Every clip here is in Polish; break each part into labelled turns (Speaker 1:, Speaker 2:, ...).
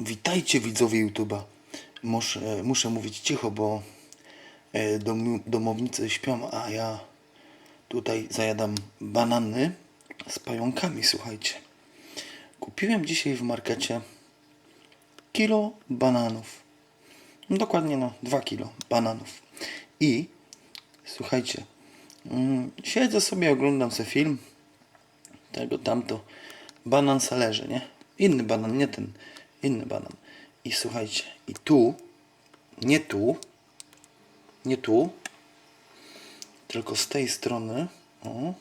Speaker 1: Witajcie widzowie YouTube'a. Muszę, muszę mówić cicho, bo e, dom, domownicy śpią, a ja tutaj zajadam banany z pająkami, słuchajcie. Kupiłem dzisiaj w markecie kilo bananów. No, Dokładnie no, 2 kilo bananów. I słuchajcie, mm, siedzę sobie, oglądam sobie film, tego tamto, banan se leży, nie? Inny banan, nie ten, inny banan. I słuchajcie, i tu, nie tu, nie tu, tylko z tej strony, o,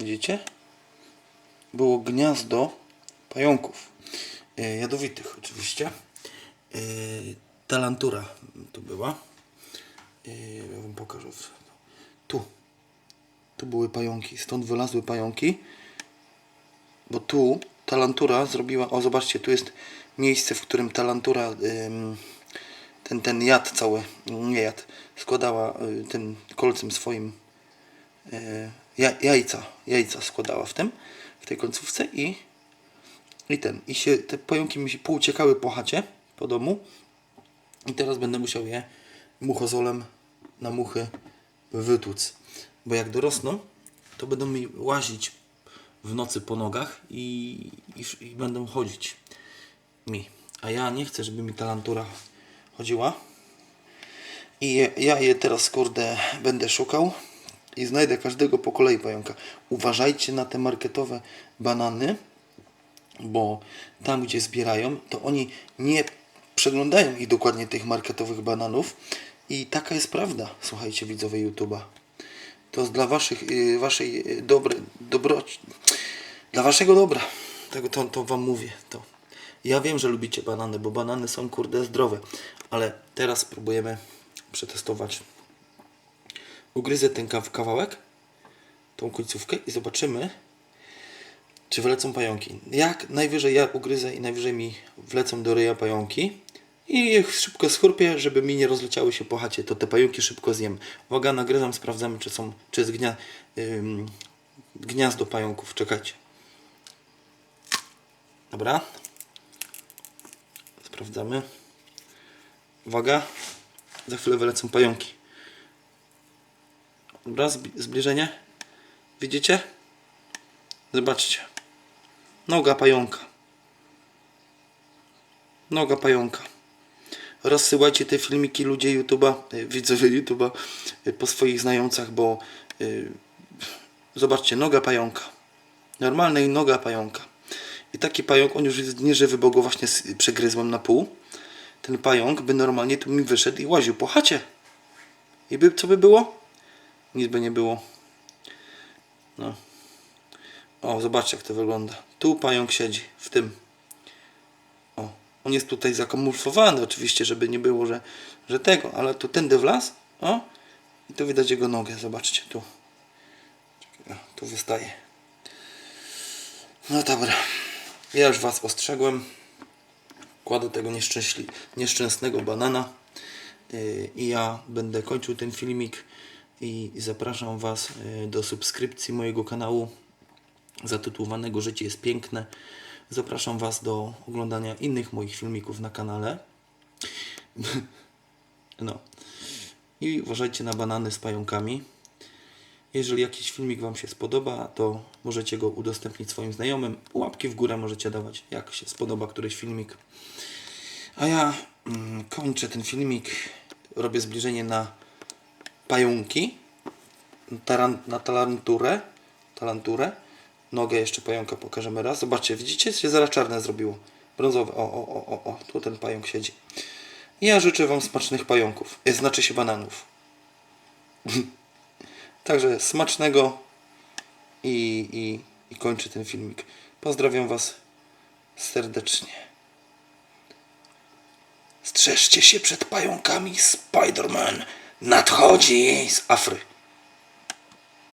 Speaker 1: widzicie? Było gniazdo pająków. E, jadowitych oczywiście. E, talantura tu była. E, ja wam pokażę. Tu. Tu były pająki. Stąd wylazły pająki. Bo tu talantura zrobiła. O, zobaczcie, tu jest miejsce, w którym talantura ten, ten jad cały, nie jad, składała y, tym kolcem swoim y, ja, jajca, jajca składała w tym, w tej końcówce i i ten, i się te pająki mi się pouciekały po chacie, po domu i teraz będę musiał je muchozolem na muchy wytłuc. Bo jak dorosną, to będą mi łazić w nocy po nogach i, i, i będą chodzić mi. A ja nie chcę, żeby mi talantura chodziła. I je, ja je teraz, kurde, będę szukał i znajdę każdego po kolei pająka. Uważajcie na te marketowe banany, bo tam, gdzie zbierają, to oni nie przeglądają ich dokładnie tych marketowych bananów i taka jest prawda, słuchajcie widzowie YouTube'a. To dla waszych, y, waszej y, dobre, dobroci, dla waszego dobra. Tego to, to wam mówię. To. Ja wiem, że lubicie banany, bo banany są kurde zdrowe, ale teraz spróbujemy przetestować. Ugryzę ten kaw- kawałek, tą końcówkę i zobaczymy, czy wlecą pająki. Jak najwyżej ja ugryzę i najwyżej mi wlecą do ryja pająki i je szybko schrupie, żeby mi nie rozleciały się po chacie, to te pająki szybko zjem. Uwaga, nagryzam, sprawdzamy, czy są, czy jest gnia, ym, gniazdo pająków. Czekajcie. Dobra. Sprawdzamy. Uwaga. Za chwilę wylecą pająki. Dobra, zbliżenie. Widzicie? Zobaczcie. Noga pająka. Noga pająka. Rozsyłajcie te filmiki ludzie YouTube'a, y, widzowie YouTube'a y, po swoich znającach, bo y, zobaczcie, noga pająka. Normalnej noga pająka. I taki pająk, on już jest nieżywy, bo go właśnie przegryzłem na pół. Ten pająk by normalnie tu mi wyszedł i łaził po chacie. I by, co by było? Nic by nie było. No. O, zobaczcie jak to wygląda. Tu pająk siedzi, w tym. O, on jest tutaj zakamuflowany oczywiście, żeby nie było, że, że tego, ale tu tędy wlazł. O, i tu widać jego nogę, zobaczcie, tu. Tu wystaje. No dobra, ja już Was ostrzegłem. Kładę tego nieszczęsnego banana yy, i ja będę kończył ten filmik i zapraszam Was yy, do subskrypcji mojego kanału zatytułowanego Życie jest piękne. Zapraszam Was do oglądania innych moich filmików na kanale. No. I uważajcie na banany z pająkami. Jeżeli jakiś filmik Wam się spodoba, to możecie go udostępnić swoim znajomym. Łapki w górę możecie dawać, jak się spodoba któryś filmik. A ja mm, kończę ten filmik. Robię zbliżenie na pająki. Taran, na talanturę. Talanturę. Nogę jeszcze pająka pokażemy raz. Zobaczcie, widzicie? Się zaraz czarne zrobiło. Brązowe. O, o, o, o, o. Tu ten pająk siedzi. Ja życzę Wam smacznych pająków. E, Znaczy się bananów. Także smacznego i, i, i kończę ten filmik. Pozdrawiam Was serdecznie. Strzeżcie się przed pająkami. Spider-Man nadchodzi z Afry.